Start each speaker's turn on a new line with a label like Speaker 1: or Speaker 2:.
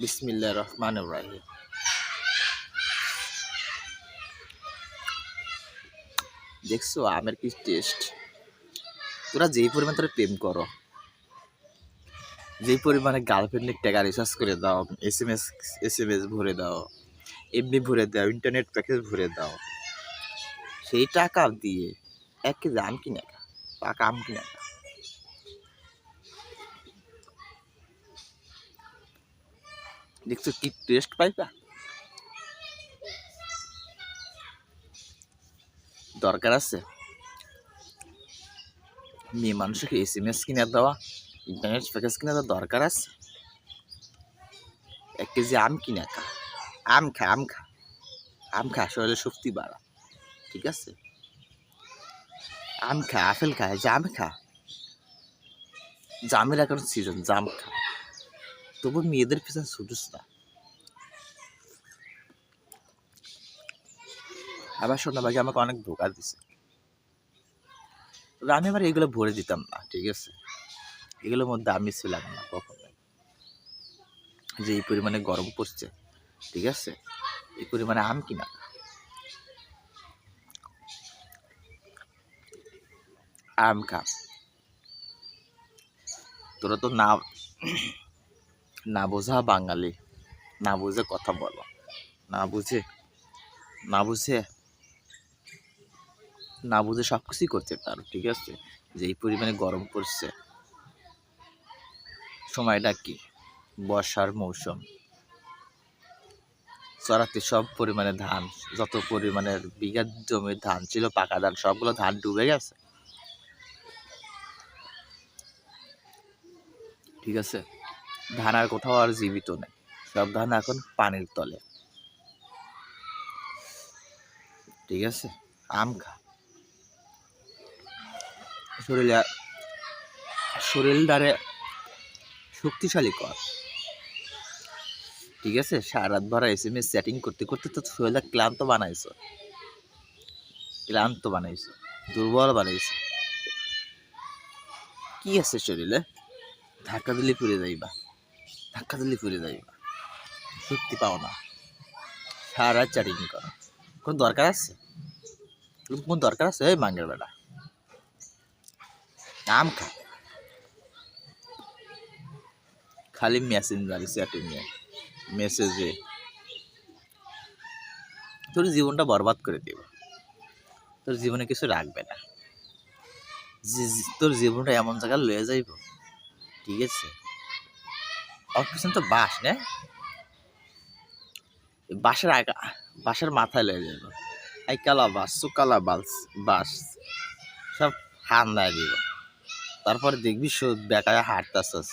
Speaker 1: বিসমিল্লা রহমান রাহিম। দেখছ, আমের কি টেস্ট তোরা যেই পরিমাণ তোরা প্রেম করো, যেই পরিমাণে গার্লফ্রেন্ডের টাকা রিচার্জ করে দাও S M S S M S ভরে দাও, এমনি ভরে দাও ইন্টারনেট প্যাকেজ ভরে দাও, সেই টাকা দিয়ে এক কেজি আম কিনে পাকা আম কিনে দেখছ কি টেস্ট পাইবা দরকার আছে। মেয়ে মানুষকে এস এম এস কিনে দেওয়া ইন্টারনেট প্যাকেজ কিনে দেওয়া দরকার আছে। এক কেজি আম কিনে খা। আম খা আম খা। আম খা, শরীরে শক্তি বাড়া। ঠিক আছে? আম খা, আপেল খা, জাম খা। জামের এখন সিজন জাম খা। তবু মেয়েদের পিছনে ছুটিস না। আবার সোনাবাগি আমাকে অনেক ধোকা দিছে। আমি আবার এগুলো ভরে দিতাম না, ঠিক আছে? এগুলোর মধ্যে আমি ছিলাম না কখনো যে এই পরিমাণে গরম পড়ছে, ঠিক আছে? এই পরিমাণে আম কিনা। আম খা। তোরা তো না না বোঝা বাঙালি, না বুঝে কথা বলো, না বুঝে না বুঝে না বুঝে সব কিছুই করতে পারো, ঠিক আছে? যে এই পরিমাণে গরম পড়ছে। সময়টা কি? বর্ষার মৌসুম। চড়াতে সব পরিমাণে ধান, যত পরিমাণে বিঘা জমির ধান ছিল, পাকা ধান, সবগুলো ধান ডুবে গেছে। ঠিক আছে? ধান আর কোথাও আর জীবিত নেই। সব ধান এখন পানির তলে। ঠিক আছে? আম খা। শরীরে শরীরটারে শক্তিশালী কর। ঠিক আছে? সারাত রাত ভরা এস এম এস চ্যাটিং করতে করতে তো শরীরটা ক্লান্ত বানাইছো। ক্লান্ত বানাইছো। দুর্বল বানাইছো। কি আছে শরীরে? ধাক্কা দিলে পুড়ে যাইবা। ধাক্কা দিলে পুড়ে যাইবা শক্তি পাও না। সারা রাত চ্যাটিং করো। কোন দরকার আছে? কোন দরকার আছে? এই মাঙ্গের বেলা। আম খা। খালি মেসেঞ্জার চ্যাটিংয়ে মেসেজে তোর জীবনটা বরবাদ করে দেব। তোর জীবনে কিছু রাখবে না। তোর জীবনটা এমন জায়গায় লয়ে যাইব। ঠিক আছে? আর পিছনে তো বাস না? বাঁশের আগা বাসের মাথায় লেগে যাবে। এই কালা বাস সুকালা বাস বাস সব হান্দায় দিব। তারপরে দেখবি সব বেকায় হাঁটতেছস